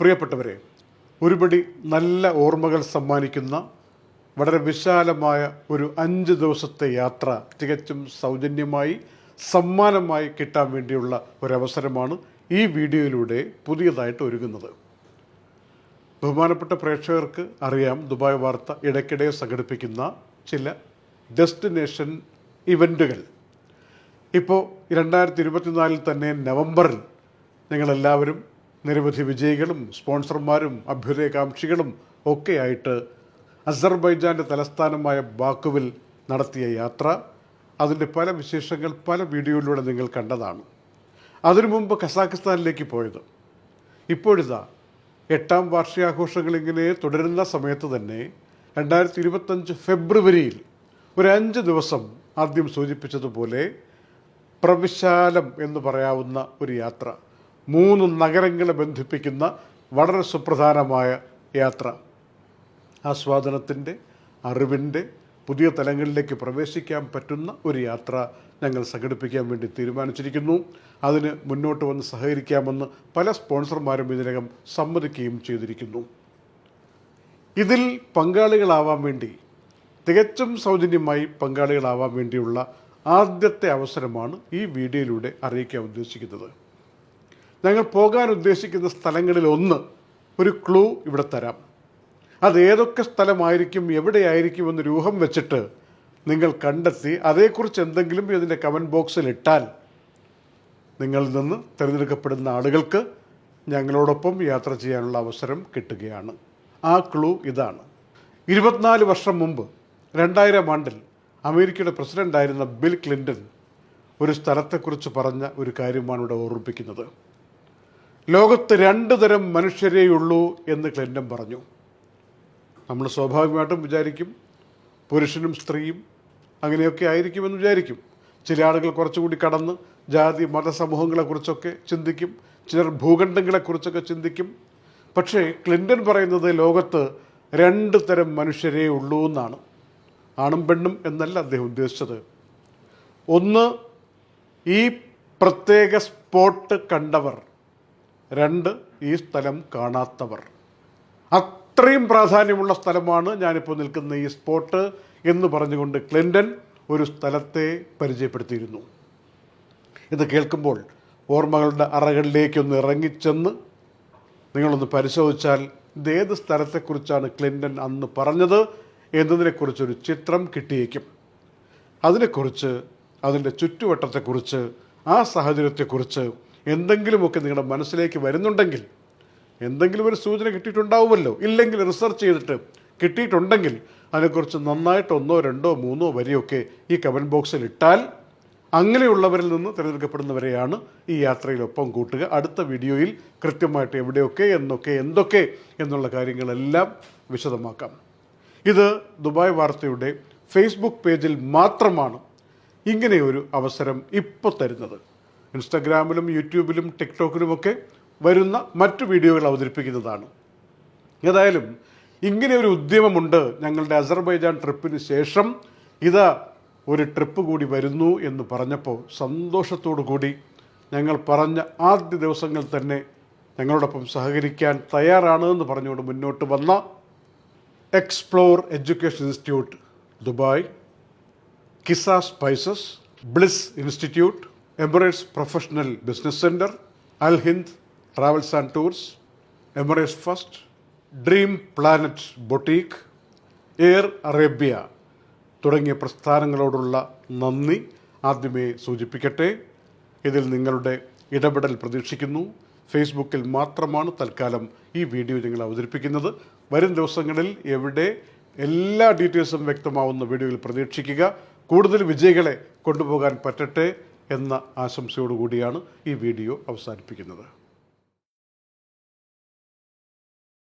പ്രിയപ്പെട്ടവരെ ഒരുപടി നല്ല ഓർമ്മകൾ സമ്മാനിക്കുന്ന വളരെ വിശാലമായ ഒരു അഞ്ച് ദിവസത്തെ യാത്ര തികച്ചും സൗജന്യമായി സമ്മാനമായി കിട്ടാൻ വേണ്ടിയുള്ള ഒരവസരമാണ് ഈ വീഡിയോയിലൂടെ പുതിയതായിട്ട് ഒരുങ്ങുന്നത്. ബഹുമാനപ്പെട്ട പ്രേക്ഷകർക്ക് അറിയാം ദുബായ് വാർത്ത ഇടയ്ക്കിടെ സംഘടിപ്പിക്കുന്ന ചില ഡെസ്റ്റിനേഷൻ ഇവന്റുകൾ ഇപ്പോൾ രണ്ടായിരത്തി ഇരുപത്തിനാലിൽ തന്നെ നവംബറിൽ നിങ്ങളെല്ലാവരും നിരവധി വിജയികളും സ്പോൺസർമാരും അഭ്യുദയകാംക്ഷികളും ഒക്കെയായിട്ട് അസർബൈജാന്റെ തലസ്ഥാനമായ ബാക്കുവിൽ നടത്തിയ യാത്ര അതിന്റെ പല വിശേഷങ്ങൾ പല വീഡിയോയിലൂടെ നിങ്ങൾ കണ്ടതാണ്. അതിനു മുമ്പ് കസാഖിസ്ഥാനിലേക്ക് പോയത്. ഇപ്പോഴിതാ എട്ടാം വാർഷികാഘോഷങ്ങൾ ഇങ്ങനെ തുടരുന്ന സമയത്ത് തന്നെ രണ്ടായിരത്തി ഇരുപത്തഞ്ച് ഫെബ്രുവരിയിൽ ഒരു അഞ്ച് ദിവസം ആദ്യം സൂചിപ്പിച്ചതുപോലെ പ്രവിശാലം എന്ന് പറയാവുന്ന ഒരു യാത്ര. മൂന്ന് നഗരങ്ങളെ ബന്ധിപ്പിക്കുന്ന വളരെ സുപ്രധാനമായ യാത്ര. ആസ്വാദനത്തിന്റെ അറിവിന്റെ പുതിയ തലങ്ങളിലേക്ക് പ്രവേശിക്കാൻ പറ്റുന്ന ഒരു യാത്ര ഞങ്ങൾ സംഘടിപ്പിക്കാൻ വേണ്ടി തീരുമാനിച്ചിരിക്കുന്നു. അതിന് മുന്നോട്ട് വന്ന് സഹകരിക്കാമെന്ന് പല സ്പോൺസർമാരും ഇതിനകം സമ്മതിക്കുകയും ചെയ്തിരിക്കുന്നു. ഇതിൽ പങ്കാളികളാവാൻ വേണ്ടി തികച്ചും സൗജന്യമായി പങ്കാളികളാവാൻ വേണ്ടിയുള്ള ആദ്യത്തെ അവസരമാണ് ഈ വീഡിയോയിലൂടെ അറിയിക്കാൻ ഉദ്ദേശിക്കുന്നത്. ഞങ്ങൾ പോകാൻ ഉദ്ദേശിക്കുന്ന സ്ഥലങ്ങളിൽ ഒന്ന് ഒരു ക്ലൂ ഇവിടെ തരാം. അത് ഏതൊക്കെ സ്ഥലമായിരിക്കും എവിടെയായിരിക്കും എന്ന് രൂഹം വെച്ചിട്ട് നിങ്ങൾ കണ്ടെത്തി അതേക്കുറിച്ച് എന്തെങ്കിലും ഇതിന്റെ കമന്റ് ബോക്സിൽ ഇട്ടാൽ നിങ്ങളിൽ നിന്ന് തിരഞ്ഞെടുക്കപ്പെടുന്ന ആളുകൾക്ക് ഞങ്ങളോടൊപ്പം യാത്ര ചെയ്യാനുള്ള അവസരം കിട്ടുകയാണ്. ആ ക്ലൂ ഇതാണ്. ഇരുപത്തിനാല് വർഷം മുമ്പ് രണ്ടായിരം ആണ്ടിൽ അമേരിക്കയുടെ പ്രസിഡന്റായിരുന്ന ബിൽ ക്ലിന്റൺ ഒരു സ്ഥലത്തെക്കുറിച്ച് പറഞ്ഞ ഒരു കാര്യമാണ് ഇവിടെ ഓർമ്മിപ്പിക്കുന്നത്. ലോകത്ത് രണ്ട് തരം മനുഷ്യരേയുള്ളൂ എന്ന് ക്ലിന്റൺ പറഞ്ഞു. നമ്മൾ സ്വാഭാവികമായിട്ടും വിചാരിക്കും പുരുഷനും സ്ത്രീയും അങ്ങനെയൊക്കെ ആയിരിക്കുമെന്ന് വിചാരിക്കും. ചില ആളുകൾ കുറച്ചുകൂടി കടന്ന് ജാതി മതസമൂഹങ്ങളെക്കുറിച്ചൊക്കെ ചിന്തിക്കും. ചിലർ ഭൂഖണ്ഡങ്ങളെക്കുറിച്ചൊക്കെ ചിന്തിക്കും. പക്ഷേ ക്ലിന്റൺ പറയുന്നത് ലോകത്ത് രണ്ട് തരം മനുഷ്യരേ ഉള്ളൂ എന്നാണ്. ആണും പെണ്ണും എന്നല്ല അദ്ദേഹം ഉദ്ദേശിച്ചത്. ഒന്ന് ഈ പ്രത്യേക സ്പോട്ട് കണ്ടവർ. രണ്ട് ഈ സ്ഥലം കാണാത്തവർ. അത്രയും പ്രാധാന്യമുള്ള സ്ഥലമാണ് ഞാനിപ്പോൾ നിൽക്കുന്ന ഈ സ്പോട്ട് എന്ന് പറഞ്ഞുകൊണ്ട് ക്ലിന്റൺ ഒരു സ്ഥലത്തെ പരിചയപ്പെടുത്തിയിരുന്നു. ഇത് കേൾക്കുമ്പോൾ ഓർമ്മകളുടെ അറകളിലേക്കൊന്ന് ഇറങ്ങിച്ചെന്ന് നിങ്ങളൊന്ന് പരിശോധിച്ചാൽ ഇതേത് സ്ഥലത്തെക്കുറിച്ചാണ് ക്ലിന്റൺ അന്ന് പറഞ്ഞത് എന്നതിനെക്കുറിച്ചൊരു ചിത്രം കിട്ടിയേക്കും. അതിനെക്കുറിച്ച് അതിന്റെ ചുറ്റുവട്ടത്തെക്കുറിച്ച് ആ സാഹചര്യത്തെക്കുറിച്ച് എന്തെങ്കിലുമൊക്കെ നിങ്ങളുടെ മനസ്സിലേക്ക് വരുന്നുണ്ടെങ്കിൽ എന്തെങ്കിലും ഒരു സൂചന കിട്ടിയിട്ടുണ്ടാവുമല്ലോ ഇല്ലെങ്കിൽ റിസർച്ച് ചെയ്തിട്ട് കിട്ടിയിട്ടുണ്ടെങ്കിൽ അതിനെക്കുറിച്ച് നന്നായിട്ട് ഒന്നോ രണ്ടോ മൂന്നോ വരെയൊക്കെ ഈ കമന്റ് ബോക്സിൽ ഇട്ടാൽ അങ്ങനെയുള്ളവരിൽ നിന്ന് തിരഞ്ഞെടുക്കപ്പെടുന്നവരെയാണ് ഈ യാത്രയിലൊപ്പം കൂട്ടുക. അടുത്ത വീഡിയോയിൽ കൃത്യമായിട്ട് എവിടെയൊക്കെ എന്നൊക്കെ എന്തൊക്കെ എന്നുള്ള കാര്യങ്ങളെല്ലാം വിശദമാക്കാം. ഇത് ദുബായ് വാർത്തയുടെ ഫേസ്ബുക്ക് പേജിൽ മാത്രമാണ് ഇങ്ങനെയൊരു അവസരം ഇപ്പോൾ തരുന്നത്. ഇൻസ്റ്റഗ്രാമിലും യൂട്യൂബിലും ടിക്ടോക്കിലുമൊക്കെ വരുന്ന മറ്റു വീഡിയോകൾ അവതരിപ്പിക്കുന്നതാണ്. ഏതായാലും ഇങ്ങനെ ഒരു ഉദ്യമമുണ്ട് ഞങ്ങളുടെ അസർബൈജാൻ ട്രിപ്പിന് ശേഷം. ഇതാ ഒരു ട്രിപ്പ് കൂടി വരുന്നു എന്ന് പറഞ്ഞപ്പോൾ സന്തോഷത്തോടു കൂടി ഞങ്ങൾ പറഞ്ഞ ആദ്യ ദിവസങ്ങൾ തന്നെ ഞങ്ങളോടൊപ്പം സഹകരിക്കാൻ തയ്യാറാണ് എന്ന് പറഞ്ഞുകൊണ്ട് മുന്നോട്ട് വന്ന explore education institute Dubai Kisa spices bliss institute Emirates professional business centre Al Hind travels and tours Emirates first dream planet boutique air Arabia തുടങ്ങിയ പ്രസ്ഥാനങ്ങളോടുള്ള നന്ദി ആദ്യമേ സൂചിപ്പിക്കട്ടെ. ഇതിൽ നിങ്ങളുടെ ഇടപെടൽ പ്രതീക്ഷിക്കുന്നു. ഫേസ്ബുക്കിൽ മാത്രമാണ് തൽക്കാലം ഈ വീഡിയോ ഞങ്ങൾ അവതരിപ്പിക്കുന്നത്. വരും ദിവസങ്ങളിൽ എവിടെ എല്ലാ ഡീറ്റെയിൽസും വ്യക്തമാവുന്ന വീഡിയോയിൽ പ്രതീക്ഷിക്കുക. കൂടുതൽ വിജയികളെ കൊണ്ടുപോകാൻ പറ്റട്ടെ. എന്ന ആശംസയോടുകൂടിയാണ് ഈ വീഡിയോ അവസാനിപ്പിക്കുന്നത്.